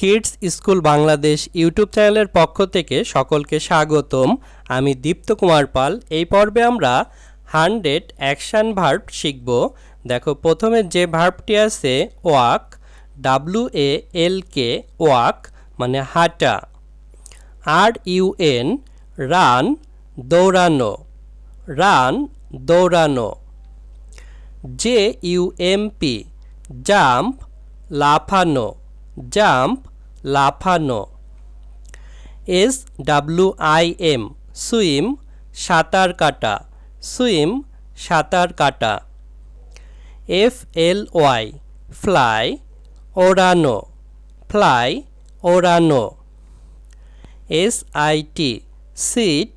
Kids school Bangladesh YouTube চ্যানেলের পক্ষ থেকে সকলকে স্বাগতম। আমি দীপ্ত কুমার পাল। এই পর্বে আমরা হান্ড্রেড অ্যাকশন ভার্ব শিখব। দেখো, প্রথমে যে ভার্বটি আছে, walk W A L K walk মানে হাঁটা। আর ইউ এন রান, দৌড়ানো। রান, দৌড়ানো। J U M P jump, লাফানো। জাম্প লাফানো। S W I M, swim সাঁতার কাটা, সুইম সাঁতার কাটা। এফ এল ওয়াই, ফ্লাই ওড়ানো ফ্লাই ওড়ানো। এস আই টি, সিট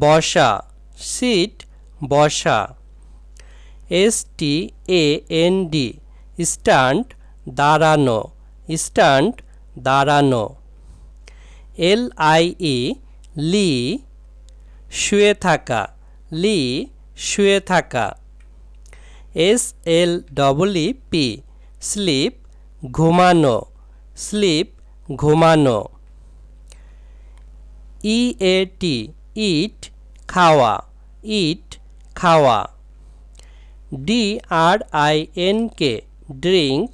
বসা সিট বসা। S T A N D, stand দাঁড়ানো। স্ট্যান্ড দাঁড়ানো। এল আই ই লি শুয়ে থাকা। লি শুয়ে থাকা। S L double E P. Sleep ঘুমানো। স্লিপ ঘুমানো। ই এ টি, ইট খাওয়া। ইট খাওয়া। D R I N K drink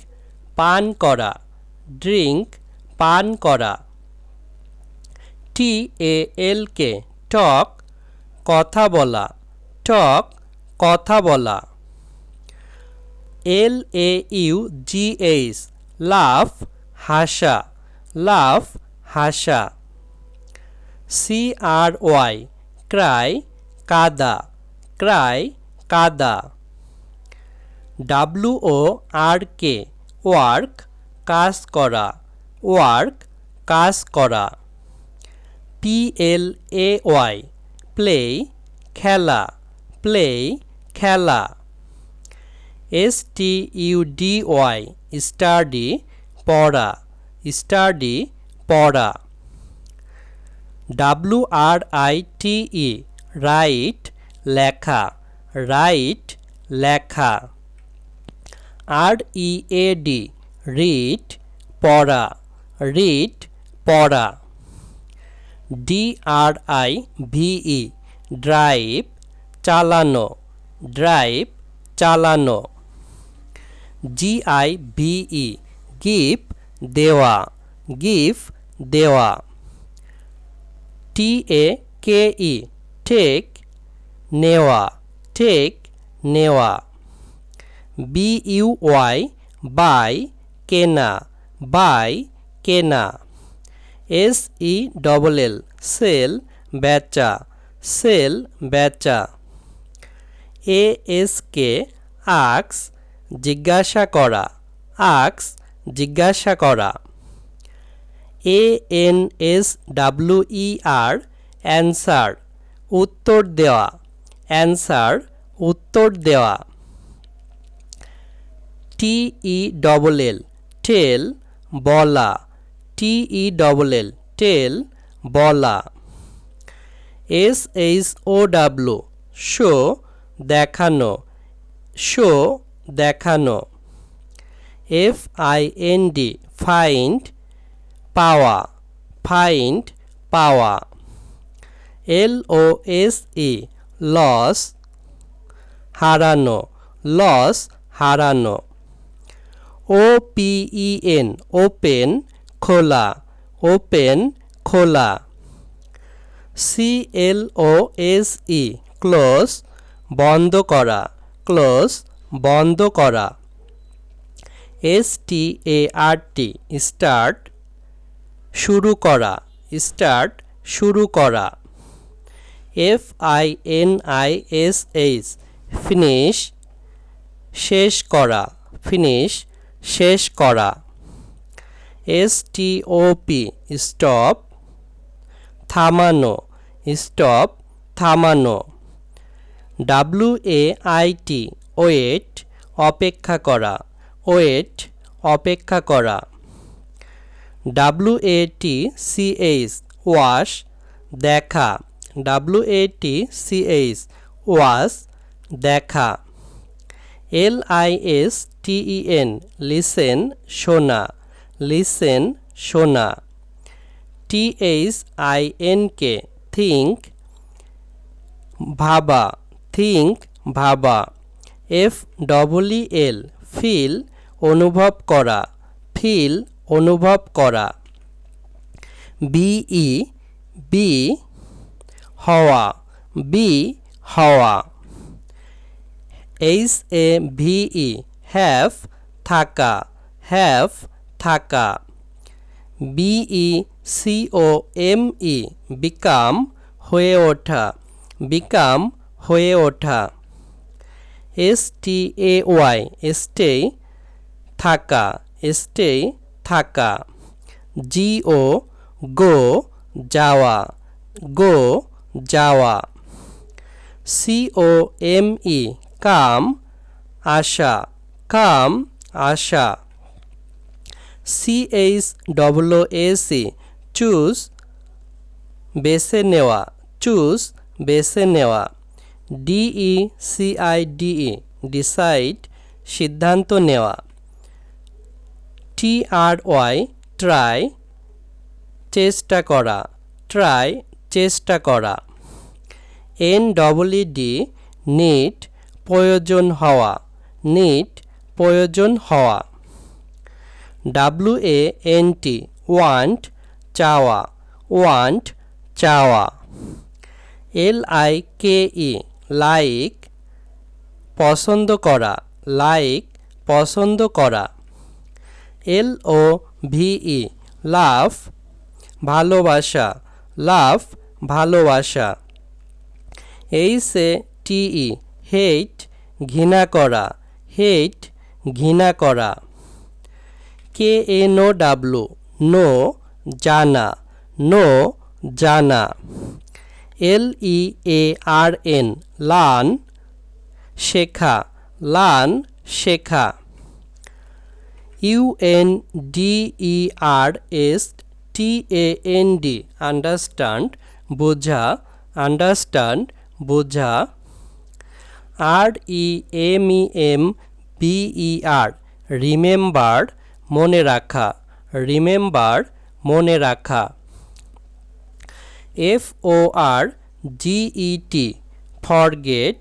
পান করা। ড্রিঙ্ক পান করা। টি এ এল কে টক কথা বলা। টক কথা বলা। এল এ ইউ জি এইচ লাফ হাসা। লাফ হাসা। সি আর ওয়াই ক্রাই কাদা। ক্রাই কাদা। W O R K work কাজ করা। ওয়ার্ক, কাজ করা। P L A Y play খেলা। প্লে খেলা। S T U D Y study পড়া। স্টাডি পড়া। W R I T E write লেখা। রাইট লেখা। R E A D read পড়া রিড পড়া। আই ভিই ড্রাইভ চালানো ড্রাইভ চালানো। G I V E give দেওয়া গিফ দেওয়া। T A K E take নেওয়া টেক নেওয়া। বি ইউ ওয়াই বাই কেনা বাই কেনা। S E double L sell বেচা সেল বেচা। এ এস কে আক্স, জিজ্ঞাসা করা, আক্স, জিজ্ঞাসা করা। A N S W E R answer উত্তর দেওয়া। অ্যান্সার উত্তর দেওয়া। টি ই ডবল এল টেল বলা T E double L tell বলা। S H O W show দেখানো শো দেখানো। F I N D find পাওয়া ফাইন্ড পাওয়া। L O S E lose হারানো লস হারানো। O P E N open খোলা open খোলা C L O S E close বন্ধ করা ক্লোজ বন্ধ করা. এস টি এ আর টি স্টার্ট শুরু করা স্টার্ট শুরু করা. F I N I S H finish শেষ করা ফিনিশ শেষ করা। S T O P stop থামানো স্টপ থামানো। W A I T wait অপেক্ষা করা ওয়েট অপেক্ষা করা। W A T C H watch দেখা। W A T C H watch দেখা। L I S T E N listen শোনা listen শোনা T H I N K think ভাবা think ভাবা এফ ডবল এল ফিল অনুভব করা ফিল অনুভব করা. বিই বি হওয়া বি হওয়া. H A V E have থাকা হ্যাভ থাকা। B E C O M E become হয়ে ওঠা। বিকাম হয়ে ওঠা। S T A Y stay থাকা। স্টে থাকা। জিও গো যাওয়া। গো যাওয়া। C O M E come, আশা কাম, আশা। C H double S E choose, বেছে নেওয়া, চুজ, বেছে নেওয়া। ডিই সিআইডিই ডিসাইড সিদ্ধান্ত নেওয়া। টি আর ওয়াই ট্রাই চেষ্টা করা ট্রাই চেষ্টা করা। এন ডবলই ডি নিট প্রয়োজন হওয়া নিট প্রয়োজন হওয়া। W A N T want চাওয়া ওয়ান্ট চাওয়া। L I K E like পছন্দ করা লাইক পছন্দ করা। এল ও ভিই লাভ ভালোবাসা লাভ ভালোবাসা। এইচ এ টিই হেট ঘৃণা করা হেট ঘৃণা করা। K A no W know জানা নো জানা এল ই এ আর এন লান শেখা লান শেখা। U N D E R S T A N D understand বোঝা আন্ডারস্ট্যান্ড বোঝা। R E M E M B E R remember মনে রাখা। রিমেম্বার মনে রাখা। F O R G E T forget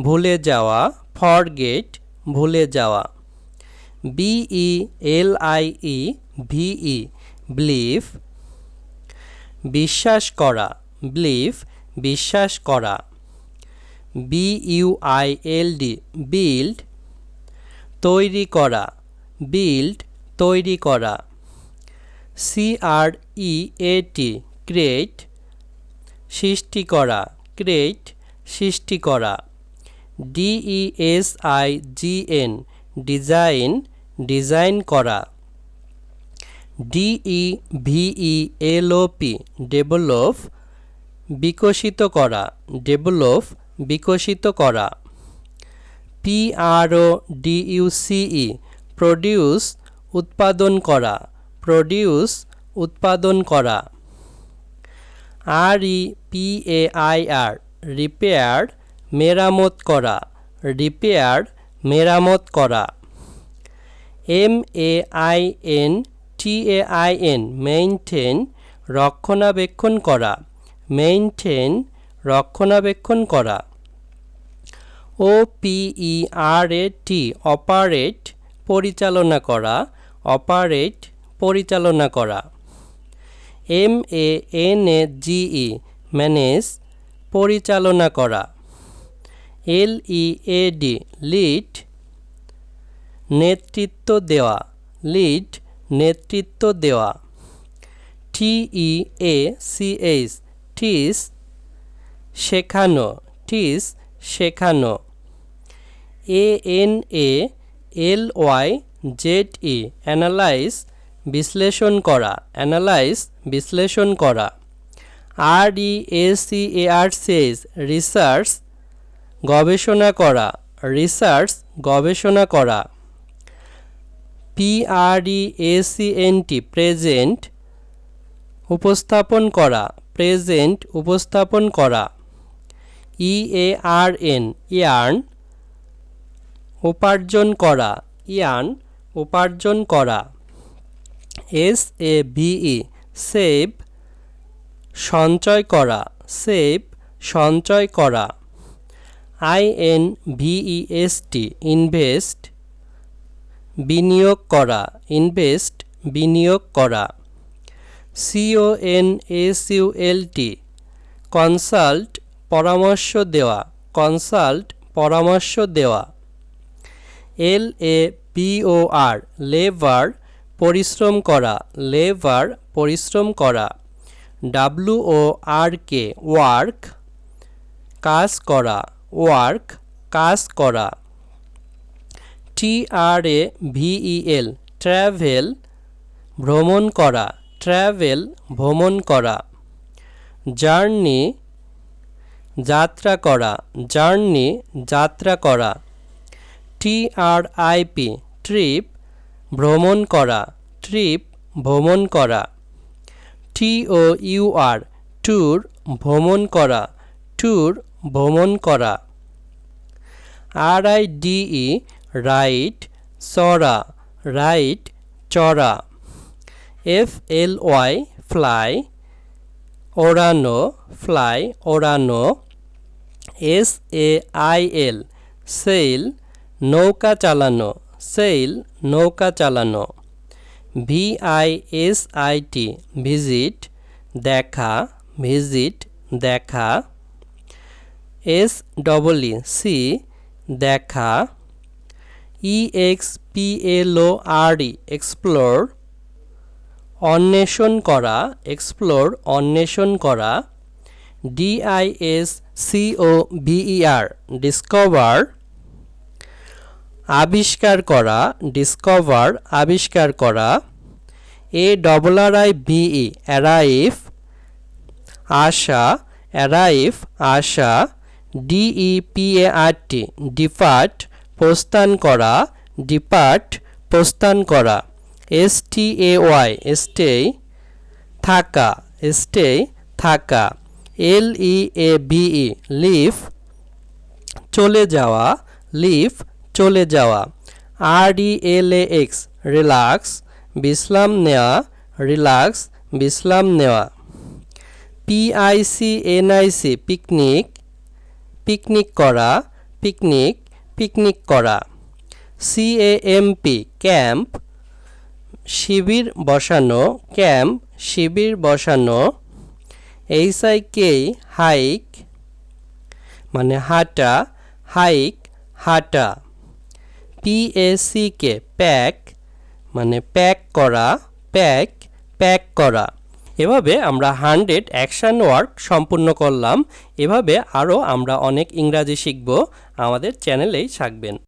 ভুলে যাওয়া। ফরগেট ভুলে যাওয়া। B E L I E V E believe বিশ্বাস করা। ব্লিভ বিশ্বাস করা। B U I L D build তৈরি করা বিল্ড তৈরি করা C R E A T create সৃষ্টি করা ক্রিয়েট সৃষ্টি করা D E S I G N design design করা D E V E L O P develop বিকশিত করা ডেভেলপ বিকশিত করা। পি আর ও ডিইউসিই প্রডিউস উৎপাদন করা। প্রডিউস উৎপাদন করা। R E P A I R repair মেরামত করা। রিপেয়ার মেরামত করা। M A I N T A I N maintain রক্ষণাবেক্ষণ করা। মেইনটেন রক্ষণাবেক্ষণ করা। ও আর এ টি অপারেট পরিচালনা করা অপারেট পরিচালনা করা। M A N A G E manage পরিচালনা করা। এল ই এ ডি লিড নেতৃত্ব দেওয়া। লিড নেতৃত্ব দেওয়া। টিই এ সি এইচ টিস শেখানো, টিস শেখানো। A N A, L Y, Z E, analyse, বিশ্লেষণ করা, অ্যানালাইজ, বিশ্লেষণ করা। R E, A, C, A, R C S research, গবেষণা করা, রিসার্চ, গবেষণা করা। P, R, E S C, N, T, present, উপস্থাপন করা, প্রেজেন্ট, উপস্থাপন করা। ই এ আর এন ইয়ার্ন, উপার্জন করা, ইয়ার্ন, উপার্জন করা। এস এ ভিই সেভ সঞ্চয় করা সেভ সঞ্চয় করা। আই এন টি ইনভেস্ট বিনিয়োগ করা ইনভেস্ট বিনিয়োগ করা। C O N S U L T consult পরামর্শ দেওয়া কনসাল্ট পরামর্শ দেওয়া। এল এ পিও আর লেবার পরিশ্রম করা লেবার পরিশ্রম করা। W O R K work কাজ করা ওয়ার্ক কাজ করা। টি আর এ ভিইএল ট্র্যাভেল ভ্রমণ করা ট্র্যাভেল ভ্রমণ করা। জার্নি যাত্রা করা, জার্নি, যাত্রা করা। টি আর আইপি ট্রিপ, ভ্রমণ করা, ট্রিপ, ভ্রমণ করা। টি ও ইউ আর, ট্যুর, ভ্রমণ করা, ট্যুর, ভ্রমণ করা। R I D E, ride, চড়া রাইট, চড়া। এফ এল ওয়াই, ফ্লাই, ওড়ানো fly, ওড়ানো। S A I L sail নৌকা চালানো সেল নৌকা চালানো। V I S I T visit দেখা ভিজিট দেখা। এস ডবল ই সি দেখা E X P L R E explore অন্বেষণ করা এক্সপ্লোর অন্বেষণ করা। ডিআইএস সিও বিইআর ডিসকভার আবিষ্কার করা ডিসকভার আবিষ্কার করা A double R I V E arrive Asha arrive Asha D E P A R T depart প্রস্থান করা ডিপার্ট প্রস্থান করা S T A Y stay থাকা স্টে থাকা। L E A BE leave চলে যাওয়া লিভ চলে যাওয়া। আর ই এল এ এক্স রিল্যাক্স, বিশ্রাম নেওয়া, রিল্যাক্স, বিশ্রাম নেওয়া। P I C N I C picnic picnic করা, পিকনিক পিকনিক করা। C A M P, camp, শিবির বসানো, ক্যাম্প, শিবির বসানো। এইচ আই কে হাইক মানে হাঁটা হাইক হাঁটা P A C K pack মানে প্যাক করা প্যাক প্যাক করা এভাবে আমরা হান্ড্রেড অ্যাকশান ওয়ার্ক সম্পূর্ণ করলাম। এভাবে আরও আমরা অনেক ইংরাজি শিখব। আমাদের চ্যানেলেই থাকবেন।